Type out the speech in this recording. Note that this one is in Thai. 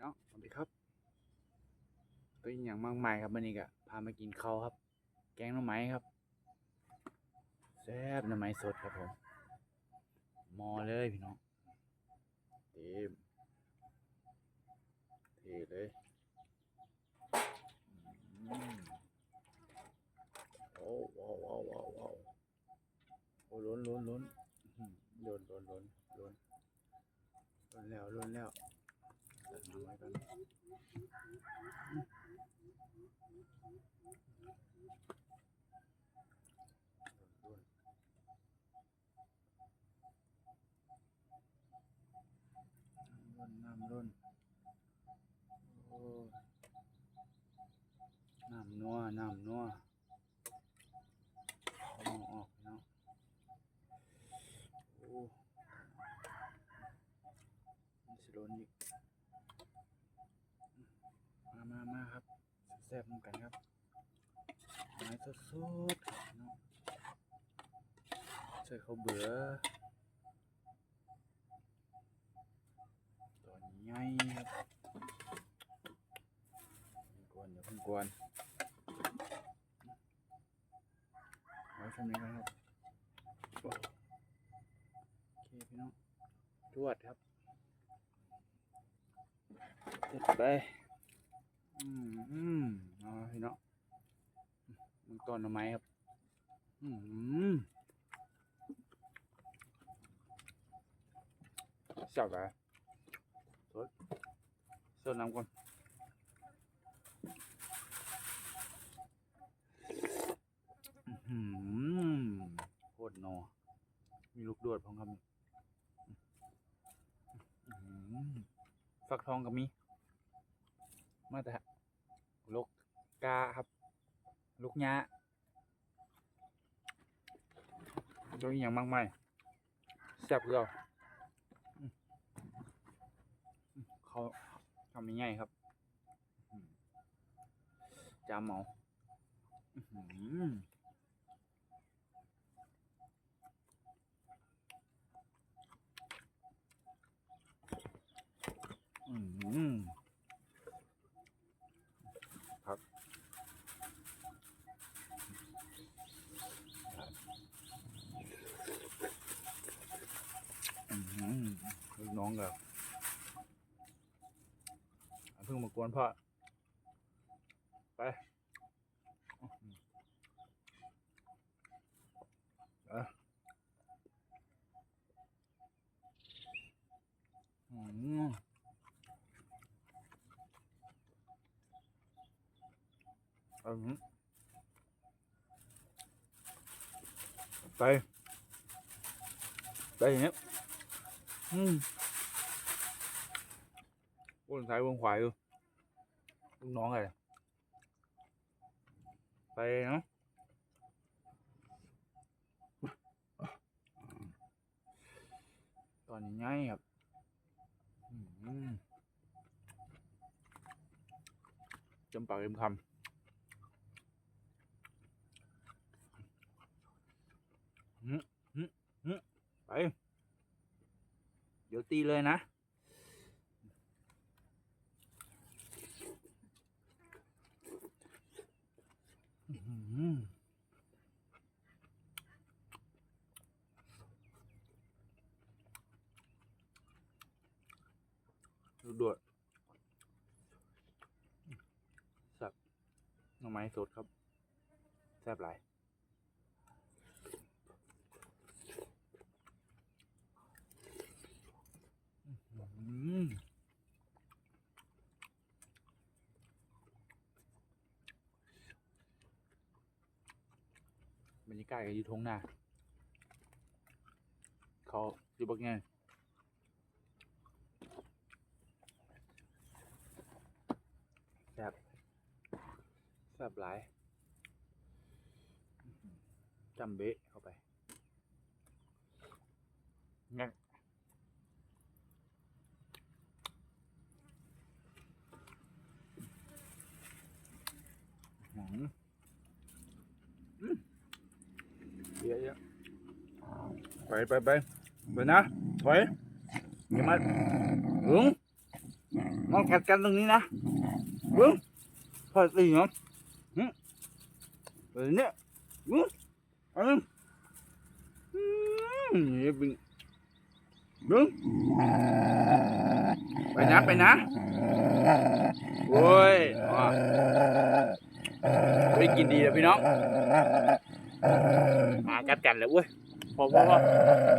เนาะสวัสดีครับเป็นอย่างมากมายครับวันนี้ก็พามากินข้าวครับ แกงหน่อไม้ครับแซ่บหน่อไม้สดครับผมมอเลยพี่น้องเต็มเทเลยโอ้ว้าวว้าวว้าวว้าวโอ้ล้นล้นล้นล้นล้นล้นล้นล้นแล้วล้นแล้ว น่อไม้ก่อนล้นล้นน้ำล้นโอ้น้ำนัวน้ำนัวเอาออกเนาะโอ้นี่สิล้นอีก มามามาครับแซ่บๆนำกันครับไม้สดๆครับเนาะใส่ข้าวเบื่อตอนใหญ่ครับกวนอย่าเพิ่งกวนไว้ทำนี้กันครับโอเคพี่น้องจวดครับเสร็จไป อืมอืมเอาพี่เนาะมัน ต้นหน่อไม้ครับ อืมเสียบไปสดสดน้ำก่อนอื้อหือโคตรนอ มีลูกโดดพร้อมครับมีฟักทองก็มี มาแต่ลูกกาครับ ลูกหญ้าโดยอหย่างมากมายแซ่บเกลียวเขาทำง่ายครับจามเมาอื้อหืออื ลูกน้องกับเพิ่งมากวนพ่อ ไปอื้อหือเอาอืมอืม ไป ไปอย่างเงี้ยอืมวนซ้ายวนขวาอยู่ลูกน้องอะไรไปเนาะตอนนี้ง่ายครับอืมจำปากเต็มคำอืมอืมอืม ไปเดี๋ยวตีเลยนะ ดูดวดสับหน่อไม้สดครับ แซ่บหลาย บรรยากาศก็อยู่ทงนาเขาอยู่บักไงแซบแซบหลายจำเบะเข้าไปงั้น หืมอืมเยอะเยอะ ไปไปไปไปนะ ถอยอย่ามาหึงน้องกัดกันตรงนี้นะบิ้งพอตีเนาะหึเดี๋ยวนี้เบิ้งอันนี้นี่เป็นเบิ้งไปนะไปนะโอ้ยอะไปกินดีแล้วพี่น้องมากัดกันแล้วเว้ย พอพอพอ